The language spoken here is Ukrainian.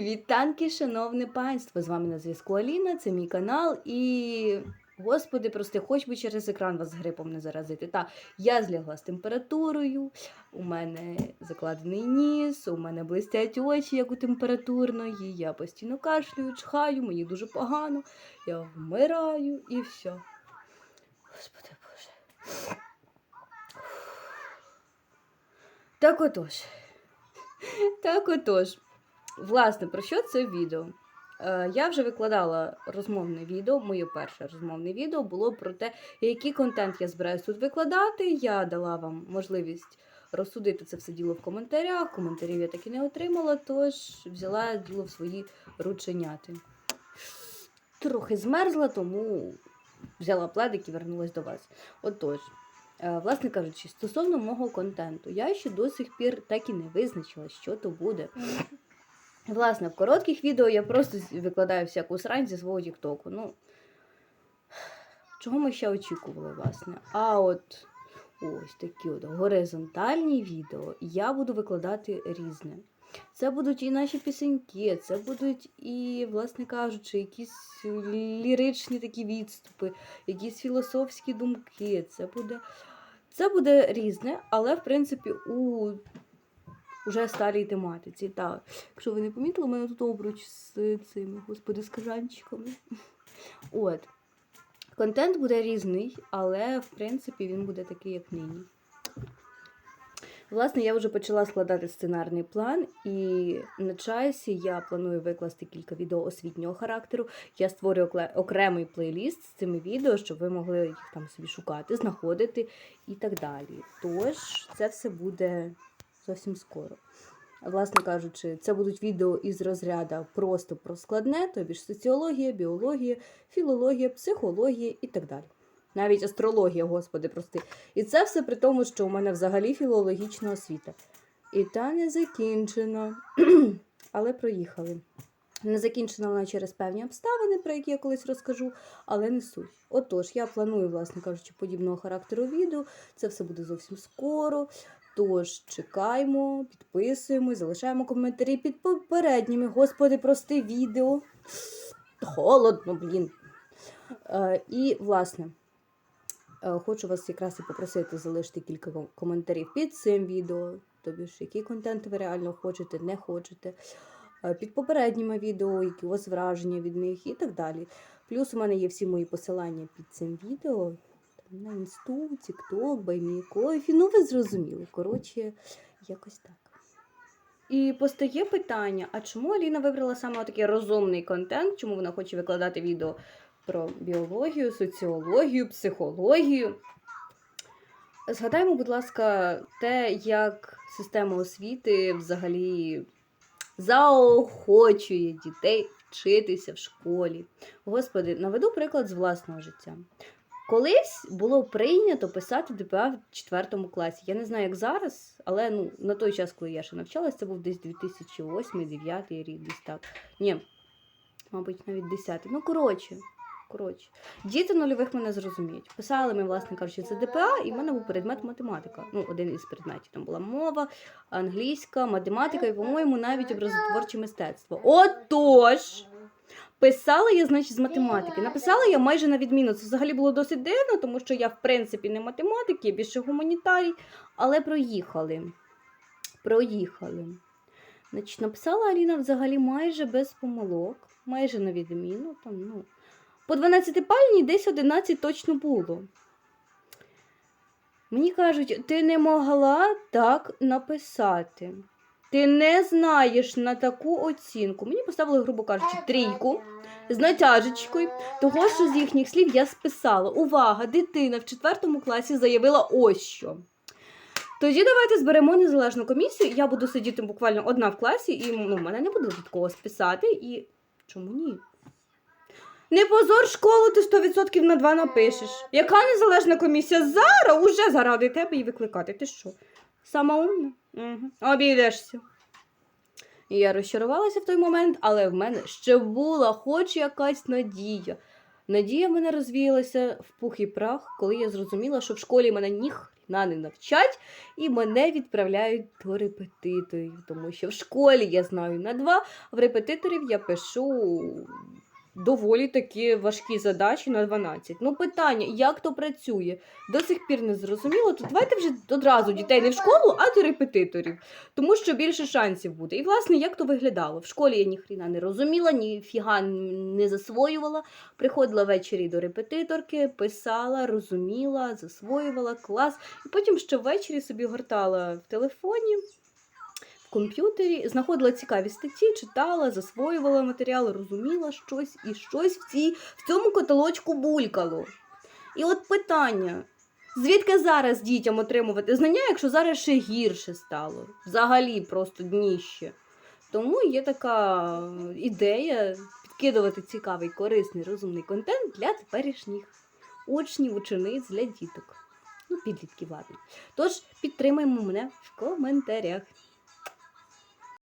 Вітанки, шановне панство! З вами на зв'язку Аліна, це мій канал і. Господи, прости, хоч би через екран вас грипом не заразити. Та, я злягла з температурою, у мене закладений ніс, у мене блистять очі, як у температурної, я постійно кашлюю, чхаю, мені дуже погано, я вмираю і все. Господи Боже. Так отож. Так отож. Власне, про що це відео? Е, Я вже викладала розмовне відео. Моє перше розмовне відео було про те, який контент я збираюсь тут викладати. Я дала вам можливість розсудити це все діло в коментарях. Коментарів я так і не отримала, тож взяла діло в свої рученяти. Трохи змерзла, тому взяла пледик і вернулась до вас. Отож. Е, Власне кажучи, стосовно мого контенту, я ще до сих пір так і не визначила, що то буде. Власне, в коротких відео я просто викладаю всяку срань зі свого Тіктоку. Ну, чого ми ще очікували, власне? А от ось такі от горизонтальні відео я буду викладати різне. Це будуть і наші пісеньки, це будуть і, власне кажучи, якісь ліричні такі відступи, якісь філософські думки. Це буде, це буде різне, але в принципі у уже старій тематиці. Так. Якщо ви не помітили, у мене тут обруч з цими, господи, з кажанчиками. От. Контент буде різний, але в принципі він буде такий, як нині. Власне, я вже почала складати сценарний план, і на часі я планую викласти кілька відео освітнього характеру. Я створю окремий плейліст з цими відео, щоб ви могли їх там собі шукати, знаходити і так далі. Тож, це все буде зовсім скоро. Власне кажучи, це будуть відео із розряду просто про складне, тобі ж соціологія, біологія, філологія, психологія і так далі. Навіть астрологія, господи, прости. І це все при тому, що у мене взагалі філологічна освіта. І та не закінчена. Але проїхали. Не закінчена вона через певні обставини, про які я колись розкажу, але не суть. Отож, я планую, власне кажучи, подібного характеру відео. Це все буде зовсім скоро. Тож чекаємо, підписуємо, залишаємо коментарі під попередніми. Господи, прости відео. Холодно, блін. Е, і, власне, е, хочу вас якраз і попросити залишити кілька коментарів під цим відео. Тобі ж, який контент ви реально хочете, не хочете. Е, Під попередніми відео, які у вас враження від них і так далі. Плюс у мене є всі мої посилання під цим відео. На інсту, тікток, баймікофі. Ну, ви зрозуміли. Коротше, якось так. І постає питання: а чому Аліна вибрала саме такий розумний контент? Чому вона хоче викладати відео про біологію, соціологію, психологію? Згадаймо, будь ласка, те, як система освіти взагалі заохочує дітей вчитися в школі. Господи, наведу приклад з власного життя. Колись було прийнято писати ДПА в 4 класі. Я не знаю, як зараз, але ну, на той час, коли я ще навчалася, це був десь 2008-2009 рік, десь так. Ні, мабуть, навіть 10. Ну, коротше. Коротше, діти нульових мене зрозуміють. Писали ми, власне кажучи, це ДПА, і в мене був предмет математика. Ну, один із предметів. Там була мова, англійська, математика і, по-моєму, навіть образотворче мистецтво. Отож! Писала я, значить, з математики. Написала я майже на відміну. Це взагалі було досить дивно, тому що я, в принципі, не математик, я більше гуманітарій, але проїхали. Проїхали. Значить, написала Аліна взагалі майже без помилок, майже на відміну. Там, ну, по 12 пальні десь 11 точно було. Мені кажуть, ти не могла так написати. Ти не знаєш на таку оцінку. Мені поставили, грубо кажучи, трійку з натяжечкою. Того, що з їхніх слів я списала. Увага, дитина в четвертому класі заявила ось що. Тоді давайте зберемо незалежну комісію. Я буду сидіти буквально одна в класі, і ну, мене не буде від кого списати. І чому ні? Не позор школу, ти 100% на 2 напишеш. Яка незалежна комісія? Зараз уже заради тебе і викликати. Ти що? Сама умна? Угу. Обійдешся. Я розчарувалася в той момент, але в мене ще була хоч якась надія. Надія в мене розвіялася в пух і прах, коли я зрозуміла, що в школі мене ніхрена не навчать, і мене відправляють до репетиторів, тому що в школі я знаю на два, а в репетиторів я пишу доволі такі важкі задачі на 12. Ну, питання, як то працює, до сих пір не зрозуміло. То давайте вже одразу дітей не в школу, а до репетиторів, тому що більше шансів буде. І, власне, як то виглядало? В школі я ніхріна не розуміла, ніфіга не засвоювала. Приходила ввечері до репетиторки, писала, розуміла, засвоювала клас. І потім ще ввечері собі гортала в телефоні. Комп'ютері знаходила цікаві статті, читала, засвоювала матеріали, розуміла щось і щось в, цій, в цьому каталочку булькало. І от питання: звідки зараз дітям отримувати знання, якщо зараз ще гірше стало? Взагалі просто дніще. Тому є така ідея підкидувати цікавий, корисний, розумний контент для теперішніх учнів, учениць, для діток. Ну, підлітків, ладно. Тож підтримаймо мене в коментарях.